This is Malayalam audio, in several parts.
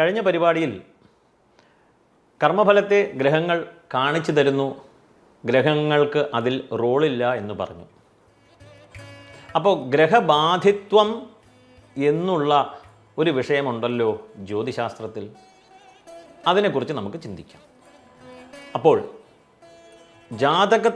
കഴിഞ്ഞ പരിപാടിയിൽ കർമ്മഫലത്തെ ഗ്രഹങ്ങൾ കാണിച്ചു തരുന്നു. ഗ്രഹങ്ങൾക്ക് അതിൽ റോളില്ല എന്ന് പറഞ്ഞു. അപ്പോൾ ഗ്രഹബാധിത്വം എന്നുള്ള ഒരു വിഷയമുണ്ടല്ലോ ജ്യോതിശാസ്ത്രത്തിൽ. അതിനെക്കുറിച്ച് നമുക്ക് ചിന്തിക്കാം. അപ്പോൾ ജാതക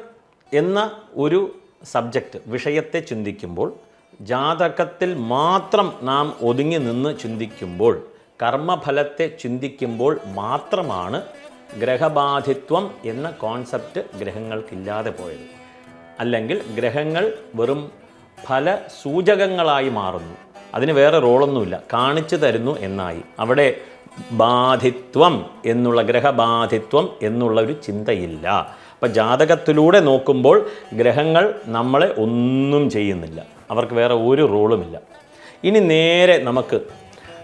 എന്ന ഒരു സബ്ജക്റ്റ് വിഷയത്തെ ചിന്തിക്കുമ്പോൾ ജാതകത്തിൽ മാത്രം നാം ഒതുങ്ങി നിന്ന് ചിന്തിക്കുമ്പോൾ കർമ്മഫലത്തെ ചിന്തിക്കുമ്പോൾ മാത്രമാണ് ഗ്രഹബാധിത്വം എന്ന കോൺസെപ്റ്റ് ഗ്രഹങ്ങൾക്കില്ലാതെ പോയത്. അല്ലെങ്കിൽ ഗ്രഹങ്ങൾ വെറും ഫല സൂചകങ്ങളായി മാറുന്നു. അതിന് വേറെ റോളൊന്നുമില്ല. കാണിച്ചു തരുന്നു എന്നായി. അവിടെ ബാധിത്വം എന്നുള്ള ഗ്രഹബാധിത്വം എന്നുള്ള ഒരു ചിന്തയില്ല. അപ്പം ജാതകത്തിലൂടെ നോക്കുമ്പോൾ ഗ്രഹങ്ങൾ നമ്മളെ ഒന്നും ചെയ്യുന്നില്ല. അവർക്ക് വേറെ ഒരു റോളുമില്ല. ഇനി നേരെ നമുക്ക്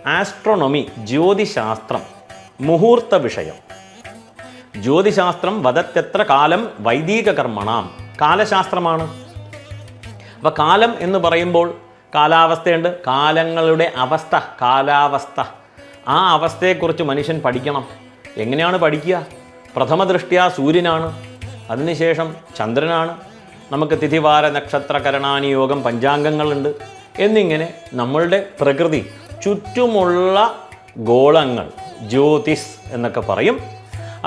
ആസ്ട്രോണമി ജ്യോതിശാസ്ത്രം മുഹൂർത്ത വിഷയം. ജ്യോതിശാസ്ത്രം വധത്തെത്ര കാലം വൈദിക കർമ്മണാം കാലശാസ്ത്രമാണ്. അപ്പോൾ കാലം എന്ന് പറയുമ്പോൾ കാലാവസ്ഥയുണ്ട്. കാലങ്ങളുടെ അവസ്ഥ കാലാവസ്ഥ. ആ അവസ്ഥയെക്കുറിച്ച് മനുഷ്യൻ പഠിക്കണം. എങ്ങനെയാണ് പഠിക്കുക? പ്രഥമ ദൃഷ്ടിയ സൂര്യനാണ്. അതിനുശേഷം ചന്ദ്രനാണ്. നമുക്ക് തിഥിവാര നക്ഷത്ര കരണാനിയോഗം പഞ്ചാംഗങ്ങളുണ്ട്. എന്നിങ്ങനെ നമ്മളുടെ പ്രകൃതി ചുറ്റുമുള്ള ഗോളങ്ങൾ ജ്യോതിസ് എന്നൊക്കെ പറയും.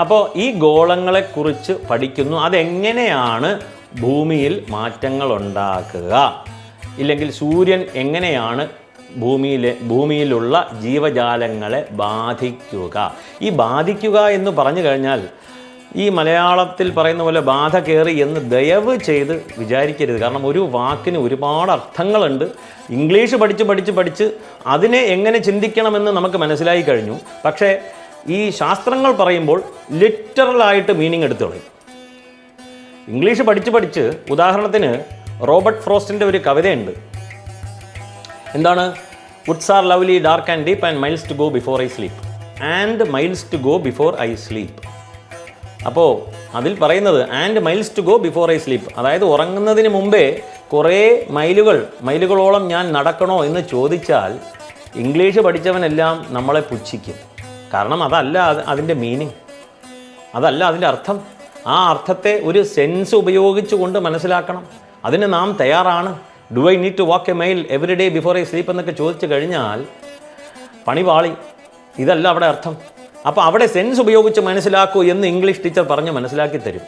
അപ്പോൾ ഈ ഗോളങ്ങളെക്കുറിച്ച് പഠിക്കുന്നു. അതെങ്ങനെയാണ് ഭൂമിയിൽ മാറ്റങ്ങൾ ഉണ്ടാക്കുക ഇല്ലെങ്കിൽ സൂര്യൻ എങ്ങനെയാണ് ഭൂമിയിലെ ഭൂമിയിലുള്ള ജീവജാലങ്ങളെ ബാധിക്കുക? ഈ ബാധിക്കുക എന്ന് പറഞ്ഞു കഴിഞ്ഞാൽ ഈ മലയാളത്തിൽ പറയുന്ന പോലെ ബാധ കയറി എന്ന് ദയവ് ചെയ്ത് വിചാരിക്കരുത്. കാരണം ഒരു വാക്കിന് ഒരുപാട് അർത്ഥങ്ങളുണ്ട്. ഇംഗ്ലീഷ് പഠിച്ച് പഠിച്ച് പഠിച്ച് അതിനെ എങ്ങനെ ചിന്തിക്കണമെന്ന് നമുക്ക് മനസ്സിലായി കഴിഞ്ഞു. പക്ഷേ ഈ ശാസ്ത്രങ്ങൾ പറയുമ്പോൾ ലിറ്ററലായിട്ട് മീനിങ് എടുത്തു കളയും. ഇംഗ്ലീഷ് പഠിച്ച് പഠിച്ച് ഉദാഹരണത്തിന് റോബർട്ട് ഫ്രോസ്റ്റിന്റെ ഒരു കവിതയുണ്ട്. എന്താണ്? Woods are lovely dark and deep and miles to go before I sleep and miles to go before I sleep അപ്പോൾ അതിൽ പറയുന്നത് and miles to go before I sleep അതായത് ഉറങ്ങുന്നതിന് മുമ്പേ കുറേ മൈലുകൾ മൈലുകളോളം ഞാൻ നടക്കണോ എന്ന് ചോദിച്ചാൽ ഇംഗ്ലീഷ് പഠിച്ചവനെല്ലാം നമ്മളെ പുച്ഛിക്കും. കാരണം അതല്ല അത് അതിന്റെ മീനിങ് അതല്ല അതിന്റെ അർത്ഥം. ആ അർത്ഥത്തെ ഒരു സെൻസ് ഉപയോഗിച്ചുകൊണ്ട് മനസ്സിലാക്കണം. അതിന് നാം തയ്യാറാണ്. Do I need to walk a mile every day before I sleep എന്നൊക്കെ ചോദിച്ചു കഴിഞ്ഞാൽ പണി പാളി ഇതല്ല അവിടെ അർത്ഥം. അപ്പോൾ അവിടെ സെൻസ് ഉപയോഗിച്ച് മനസ്സിലാക്കൂ എന്ന് ഇംഗ്ലീഷ് ടീച്ചർ പറഞ്ഞ് മനസ്സിലാക്കി തരും.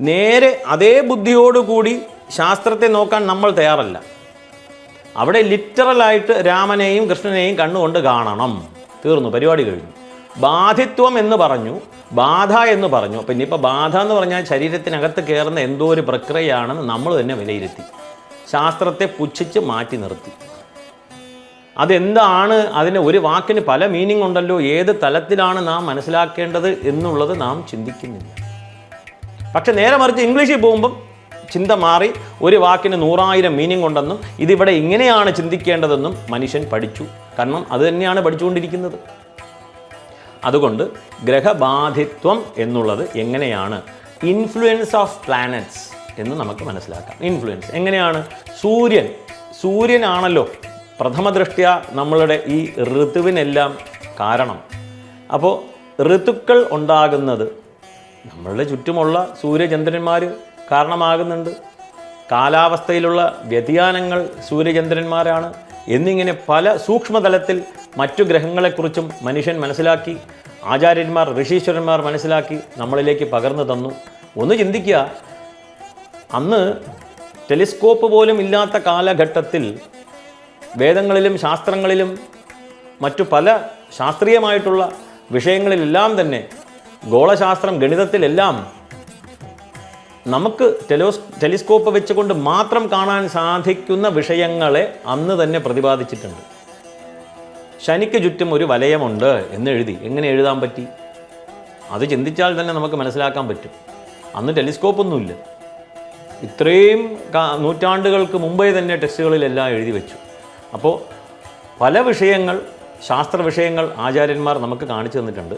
നേരെ അതേ ബുദ്ധിയോടുകൂടി ശാസ്ത്രത്തെ നോക്കാൻ നമ്മൾ തയ്യാറല്ല. അവിടെ ലിറ്ററലായിട്ട് രാമനെയും കൃഷ്ണനെയും കണ്ണുകൊണ്ട് കാണണം. തീർന്നു പരിപാടി കഴിഞ്ഞു. ബാധിത്വം എന്ന് പറഞ്ഞു ബാധ എന്ന് പറഞ്ഞു. അപ്പം ഇനിയിപ്പോൾ ബാധ എന്ന് പറഞ്ഞാൽ ശരീരത്തിനകത്ത് കയറുന്ന എന്തോ ഒരു പ്രക്രിയയാണെന്ന് നമ്മൾ തന്നെ വിലയിരുത്തി. ശാസ്ത്രത്തെ പുച്ഛിച്ച് മാറ്റി നിർത്തി. അതെന്താണ്? അതിന് ഒരു വാക്കിന് പല മീനിങ് ഉണ്ടല്ലോ. ഏത് തലത്തിലാണ് നാം മനസ്സിലാക്കേണ്ടത് എന്നുള്ളത് നാം ചിന്തിക്കുന്നില്ല. പക്ഷെ നേരെ മറിച്ച് ഇംഗ്ലീഷിൽ പോകുമ്പം ചിന്ത മാറി ഒരു വാക്കിന് നൂറായിരം മീനിങ് ഉണ്ടെന്നും ഇതിവിടെ ഇങ്ങനെയാണ് ചിന്തിക്കേണ്ടതെന്നും മനുഷ്യൻ പഠിച്ചു. കാരണം അത് തന്നെയാണ് പഠിച്ചുകൊണ്ടിരിക്കുന്നത്. അതുകൊണ്ട് ഗ്രഹബാധിത്വം എന്നുള്ളത് എങ്ങനെയാണ്? ഇൻഫ്ലുവൻസ് ഓഫ് പ്ലാനറ്റ്സ് എന്ന് നമുക്ക് മനസ്സിലാക്കാം. ഇൻഫ്ലുവൻസ് എങ്ങനെയാണ്? സൂര്യൻ. സൂര്യനാണല്ലോ പ്രഥമ ദൃഷ്ട്യ നമ്മളുടെ ഈ ഋതുവിനെല്ലാം കാരണം. അപ്പോൾ ഋതുക്കൾ ഉണ്ടാകുന്നത് നമ്മളുടെ ചുറ്റുമുള്ള സൂര്യചന്ദ്രന്മാർ കാരണമാകുന്നുണ്ട്. കാലാവസ്ഥയിലുള്ള വ്യതിയാനങ്ങൾ സൂര്യചന്ദ്രന്മാരാണ് എന്നിങ്ങനെ പല സൂക്ഷ്മതലത്തിൽ മറ്റു ഗ്രഹങ്ങളെക്കുറിച്ചും മനുഷ്യൻ മനസ്സിലാക്കി ആചാര്യന്മാർ ഋഷീശ്വരന്മാർ മനസ്സിലാക്കി നമ്മളിലേക്ക് പകർന്നു തന്നു. ഒന്ന് ചിന്തിക്കുക അന്ന് ടെലിസ്കോപ്പ് പോലും ഇല്ലാത്ത കാലഘട്ടത്തിൽ വേദങ്ങളിലും ശാസ്ത്രങ്ങളിലും മറ്റു പല ശാസ്ത്രീയമായിട്ടുള്ള വിഷയങ്ങളിലെല്ലാം തന്നെ ഗോളശാസ്ത്രം ഗണിതത്തിലെല്ലാം നമുക്ക് ടെലോസ് ടെലിസ്കോപ്പ് വെച്ചുകൊണ്ട് മാത്രം കാണാൻ സാധിക്കുന്ന വിഷയങ്ങളെ അന്ന് തന്നെ പ്രതിപാദിച്ചിട്ടുണ്ട്. ശനിക്ക് ചുറ്റും ഒരു വലയമുണ്ട് എന്ന് എഴുതി. എങ്ങനെ എഴുതാൻ പറ്റി? അത് ചിന്തിച്ചാൽ തന്നെ നമുക്ക് മനസ്സിലാക്കാൻ പറ്റും. അന്ന് ടെലിസ്കോപ്പൊന്നുമില്ല. ഇത്രയും നൂറ്റാണ്ടുകൾക്ക് മുമ്പേ തന്നെ ടെസ്റ്റുകളിലെല്ലാം എഴുതി വെച്ചു. അപ്പോൾ പല വിഷയങ്ങൾ ശാസ്ത്ര വിഷയങ്ങൾ ആചാര്യന്മാർ നമുക്ക് കാണിച്ചു തന്നിട്ടുണ്ട്.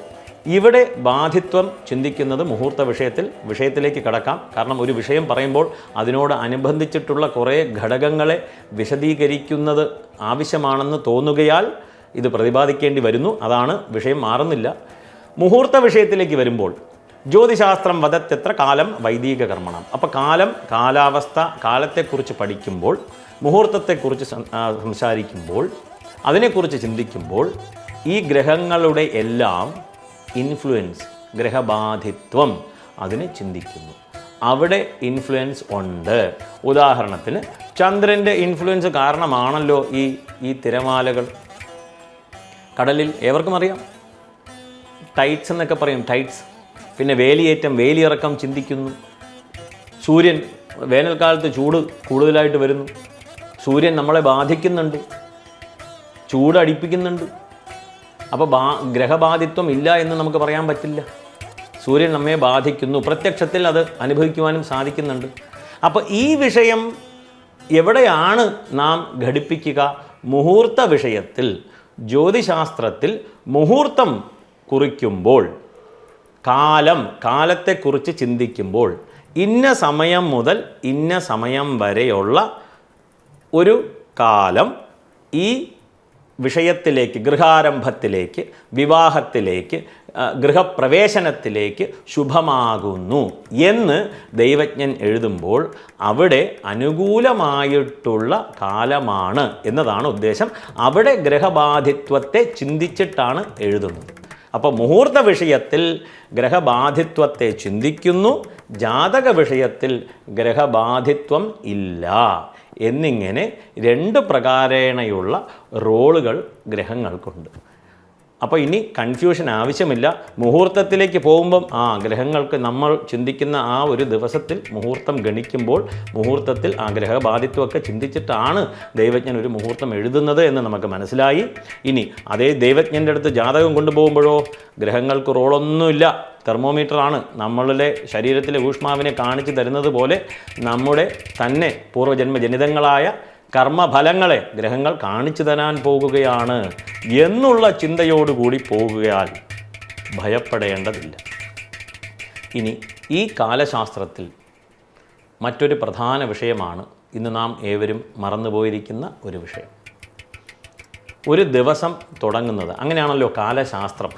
ഇവിടെ ബാധിത്വം ചിന്തിക്കുന്നത് മുഹൂർത്ത വിഷയത്തിൽ വിഷയത്തിലേക്ക് കടക്കാം. കാരണം ഒരു വിഷയം പറയുമ്പോൾ അതിനോട് അനുബന്ധിച്ചിട്ടുള്ള കുറേ ഘടകങ്ങളെ വിശദീകരിക്കുന്നത് ആവശ്യമാണെന്ന് തോന്നുകയാൽ ഇത് പ്രതിപാദിക്കേണ്ടി വരുന്നു. അതാണ് വിഷയം മാറുന്നില്ല. മുഹൂർത്ത വിഷയത്തിലേക്ക് വരുമ്പോൾ ജ്യോതിശാസ്ത്രം വധത്തെത്ര കാലം വൈദിക കർമ്മണം. അപ്പോൾ കാലം കാലാവസ്ഥ കാലത്തെക്കുറിച്ച് പഠിക്കുമ്പോൾ മുഹൂർത്തത്തെക്കുറിച്ച് സംസാരിക്കുമ്പോൾ അതിനെക്കുറിച്ച് ചിന്തിക്കുമ്പോൾ ഈ ഗ്രഹങ്ങളുടെ എല്ലാം ഇൻഫ്ലുവൻസ് ഗ്രഹബാധിത്വം അതിനെ ചിന്തിക്കുന്നു. അവിടെ ഇൻഫ്ലുവൻസ് ഉണ്ട്. ഉദാഹരണത്തിന് ചന്ദ്രന്റെ ഇൻഫ്ലുവൻസ് കാരണമാണല്ലോ ഈ ഈ തിരമാലകൾ. കടലിൽ ഏവർക്കും അറിയാം. ടൈറ്റ്സ് എന്നൊക്കെ പറയും ടൈറ്റ്സ് പിന്നെ വേലിയേറ്റം വേലിയിറക്കം ചിന്തിക്കുന്നു. സൂര്യൻ വേനൽക്കാലത്ത് ചൂട് കൂടുതലായിട്ട് വരുന്നു. സൂര്യൻ നമ്മളെ ബാധിക്കുന്നുണ്ട് ചൂടടിപ്പിക്കുന്നുണ്ട്. അപ്പോൾ ബാ ഗ്രഹബാധിത്വം ഇല്ല എന്ന് നമുക്ക് പറയാൻ പറ്റില്ല. സൂര്യൻ നമ്മെ ബാധിക്കുന്നു. പ്രത്യക്ഷത്തിൽ അത് അനുഭവിക്കുവാനും സാധിക്കുന്നുണ്ട്. അപ്പോൾ ഈ വിഷയം എവിടെയാണ് നാം ഘടിപ്പിക്കുക? മുഹൂർത്ത വിഷയത്തിൽ ജ്യോതിശാസ്ത്രത്തിൽ മുഹൂർത്തം കുറിക്കുമ്പോൾ കാലം കാലത്തെക്കുറിച്ച് ചിന്തിക്കുമ്പോൾ ഇന്ന സമയം മുതൽ ഇന്ന സമയം വരെയുള്ള ഒരു കാലം ഈ വിഷയത്തിലേക്ക് ഗൃഹാരംഭത്തിലേക്ക് വിവാഹത്തിലേക്ക് ഗൃഹപ്രവേശനത്തിലേക്ക് ശുഭമാകുന്നു എന്ന് ദൈവജ്ഞൻ എഴുതുമ്പോൾ അവിടെ അനുകൂലമായിട്ടുള്ള കാലമാണ് എന്നതാണ് ഉദ്ദേശം. അവിടെ ഗ്രഹബാധിത്വത്തെ ചിന്തിച്ചിട്ടാണ് എഴുതുന്നത്. അപ്പോൾ മുഹൂർത്ത വിഷയത്തിൽ ഗ്രഹബാധിത്വത്തെ ചിന്തിക്കുന്നു ജാതക വിഷയത്തിൽ ഗ്രഹബാധിത്വം ഇല്ല. എന്നിങ്ങനെ രണ്ട് പ്രകാരേണയുള്ള റോളുകൾ ഗ്രഹങ്ങൾക്കുണ്ട്. അപ്പോൾ ഇനി കൺഫ്യൂഷൻ ആവശ്യമില്ല. മുഹൂർത്തത്തിലേക്ക് പോകുമ്പം ആ ഗ്രഹങ്ങൾക്ക് നമ്മൾ ചിന്തിക്കുന്ന ആ ഒരു ദിവസത്തിൽ മുഹൂർത്തം ഗണിക്കുമ്പോൾ മുഹൂർത്തത്തിൽ ആ ഗ്രഹബാധിത്വമൊക്കെ ചിന്തിച്ചിട്ടാണ് ദൈവജ്ഞൻ ഒരു മുഹൂർത്തം എഴുതുന്നത് എന്ന് നമുക്ക് മനസ്സിലായി. ഇനി അതേ ദൈവജ്ഞന്റെ അടുത്ത് ജാതകം കൊണ്ടുപോകുമ്പോഴോ ഗ്രഹങ്ങൾക്ക് റോളൊന്നുമില്ല. തെർമോമീറ്ററാണ് നമ്മളുടെ ശരീരത്തിലെ ഊഷ്മാവിനെ കാണിച്ചു തരുന്നത് പോലെ നമ്മുടെ തന്നെ പൂർവജന്മജനിതങ്ങളായ കർമ്മഫലങ്ങളെ ഗ്രഹങ്ങൾ കാണിച്ചു തരാൻ പോകുകയാണ് എന്നുള്ള ചിന്തയോടുകൂടി പോകുകയാൽ ഭയപ്പെടേണ്ടതില്ല. ഇനി ഈ കാലശാസ്ത്രത്തിൽ മറ്റൊരു പ്രധാന വിഷയമാണ് ഇന്ന് നാം ഏവരും മറന്നുപോയിരിക്കുന്ന ഒരു വിഷയം. ഒരു ദിവസം തുടങ്ങുന്നത് അങ്ങനെയാണല്ലോ കാലശാസ്ത്രം.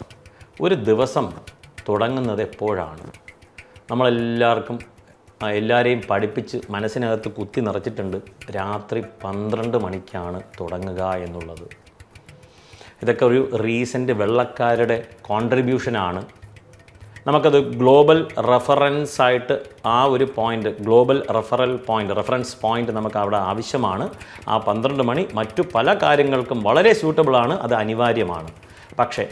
ഒരു ദിവസം തുടങ്ങുന്നത് എപ്പോഴാണ്? നമ്മളെല്ലാവർക്കും എല്ലാവരെയും പഠിപ്പിച്ച് മനസ്സിനകത്ത് കുത്തി നിറച്ചിട്ടുണ്ട്. രാത്രി പന്ത്രണ്ട് മണിക്കാണ് തുടങ്ങുക എന്നുള്ളത്. ഇതൊക്കെ ഒരു റീസെന്റ് വെള്ളക്കാരുടെ കോൺട്രിബ്യൂഷനാണ് നമുക്കത് ഗ്ലോബൽ റെഫറൻസ് ആയിട്ട് ആ ഒരു point global referral point reference point നമുക്ക് അവിടെ ആവശ്യമാണ്. ആ പന്ത്രണ്ട് മണി മറ്റു പല കാര്യങ്ങൾക്കും വളരെ സ്യൂട്ടബിളാണ് അത് അനിവാര്യമാണ്. പക്ഷേ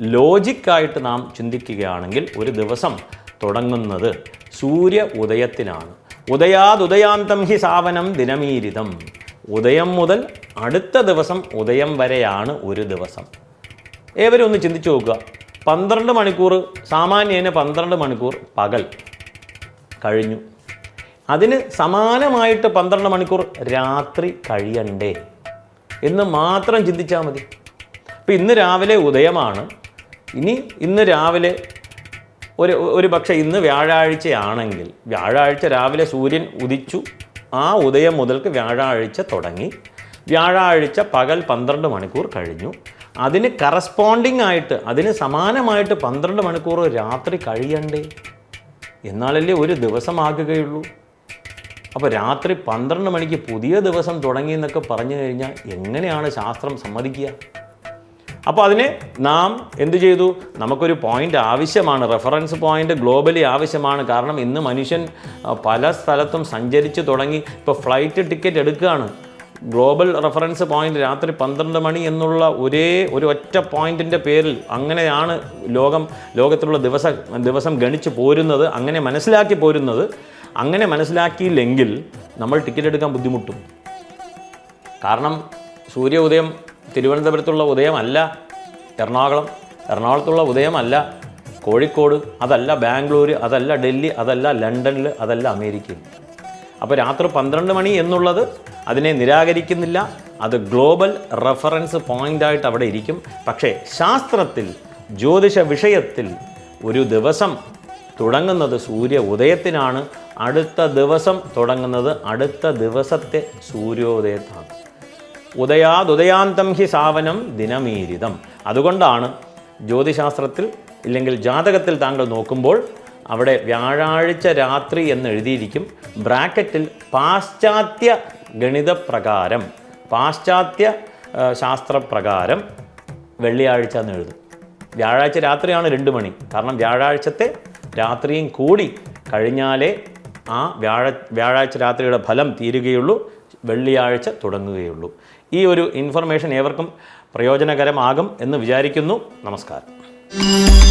ലോജിക്കായിട്ട് നാം ചിന്തിക്കുകയാണെങ്കിൽ ഒരു ദിവസം തുടങ്ങുന്നത് സൂര്യ ഉദയത്തിനാണ് ഉദയാതുദയാന്തം ഹി സാവനം ദിനമീരിതം. ഉദയം മുതൽ അടുത്ത ദിവസം ഉദയം വരെയാണ് ഒരു ദിവസം. ഏവരും ഒന്ന് ചിന്തിച്ചു നോക്കുക. പന്ത്രണ്ട് മണിക്കൂർ സാമാന്യേന പന്ത്രണ്ട് മണിക്കൂർ പകൽ കഴിഞ്ഞു. അതിന് സമാനമായിട്ട് പന്ത്രണ്ട് മണിക്കൂർ രാത്രി കഴിയണ്ടേ എന്ന് മാത്രം ചിന്തിച്ചാൽ മതി. അപ്പം ഇന്ന് രാവിലെ ഉദയമാണ്. ഇനി ഇന്ന് രാവിലെ ഒരു ഒരു പക്ഷേ ഇന്ന് വ്യാഴാഴ്ചയാണെങ്കിൽ വ്യാഴാഴ്ച രാവിലെ സൂര്യൻ ഉദിച്ചു ആ ഉദയം മുതൽക്ക് വ്യാഴാഴ്ച തുടങ്ങി. വ്യാഴാഴ്ച പകൽ പന്ത്രണ്ട് മണിക്കൂർ കഴിഞ്ഞു. അതിന് കറസ്പോണ്ടിങ് ആയിട്ട് അതിന് സമാനമായിട്ട് പന്ത്രണ്ട് മണിക്കൂർ രാത്രി കഴിയണ്ടേ? എന്നാലല്ലേ ഒരു ദിവസമാകുകയുള്ളൂ. അപ്പോൾ രാത്രി പന്ത്രണ്ട് മണിക്ക് പുതിയ ദിവസം തുടങ്ങി എന്നൊക്കെ പറഞ്ഞു കഴിഞ്ഞാൽ എങ്ങനെയാണ് ശാസ്ത്രം സമ്മതിക്കുക? അപ്പോൾ അതിന് നാം എന്ത് ചെയ്തു? നമുക്കൊരു പോയിന്റ് ആവശ്യമാണ്. റെഫറൻസ് പോയിന്റ് ഗ്ലോബലി ആവശ്യമാണ്. കാരണം ഇന്ന് മനുഷ്യൻ പല സ്ഥലത്തും സഞ്ചരിച്ച് തുടങ്ങി. ഇപ്പോൾ ഫ്ലൈറ്റ് ടിക്കറ്റ് എടുക്കുകയാണ്. ഗ്ലോബൽ റെഫറൻസ് പോയിന്റ് രാത്രി പന്ത്രണ്ട് മണി എന്നുള്ള ഒരേ ഒരു ഒറ്റ പോയിന്റിന്റെ പേരിൽ അങ്ങനെയാണ് ലോകം ലോകത്തിലുള്ള ദിവസ ദിവസം ഗണിച്ച് പോരുന്നത്. അങ്ങനെ മനസ്സിലാക്കി പോരുന്നത്. അങ്ങനെ മനസ്സിലാക്കിയില്ലെങ്കിൽ നമ്മൾ ടിക്കറ്റ് എടുക്കാൻ ബുദ്ധിമുട്ടും. കാരണം സൂര്യ ഉദയം തിരുവനന്തപുരത്തുള്ള ഉദയമല്ല എറണാകുളം എറണാകുളത്തുള്ള ഉദയമല്ല കോഴിക്കോട് അതല്ല ബാംഗ്ലൂർ അതല്ല ഡൽഹി അതല്ല ലണ്ടനിൽ അതല്ല അമേരിക്കയിൽ അപ്പോൾ രാത്രി പന്ത്രണ്ട് മണി എന്നുള്ളത് അതിനെ നിരാകരിക്കുന്നില്ല. അത് ഗ്ലോബൽ റെഫറൻസ് പോയിന്റായിട്ട് അവിടെ ഇരിക്കും. പക്ഷേ ശാസ്ത്രത്തിൽ ജ്യോതിഷ വിഷയത്തിൽ ഒരു ദിവസം തുടങ്ങുന്നത് സൂര്യ ഉദയത്തിനാണ്. അടുത്ത ദിവസം തുടങ്ങുന്നത് അടുത്ത ദിവസത്തെ സൂര്യോദയത്താണ്. ഉദയാതുദയാന്തം ഹി സാവനം ദിനമീരിതം. അതുകൊണ്ടാണ് ജ്യോതിശാസ്ത്രത്തിൽ ഇല്ലെങ്കിൽ ജാതകത്തിൽ താങ്കൾ നോക്കുമ്പോൾ അവിടെ വ്യാഴാഴ്ച രാത്രി എന്ന് എഴുതിയിരിക്കും ബ്രാക്കറ്റിൽ പാശ്ചാത്യ ഗണിതപ്രകാരം പാശ്ചാത്യ ശാസ്ത്രപ്രകാരം വെള്ളിയാഴ്ച എന്ന് എഴുതും. വ്യാഴാഴ്ച രാത്രിയാണ് രണ്ട് മണി. കാരണം വ്യാഴാഴ്ചത്തെ രാത്രിയും കൂടി കഴിഞ്ഞാലേ ആ വ്യാഴ വ്യാഴാഴ്ച രാത്രിയുടെ ഫലം തീരുകയുള്ളൂ. വെള്ളിയാഴ്ച തുടങ്ങുകയുള്ളൂ. ഈ ഒരു ഇൻഫർമേഷൻ ഏവർക്കും പ്രയോജനകരമാകും എന്ന് വിചാരിക്കുന്നു. നമസ്കാരം.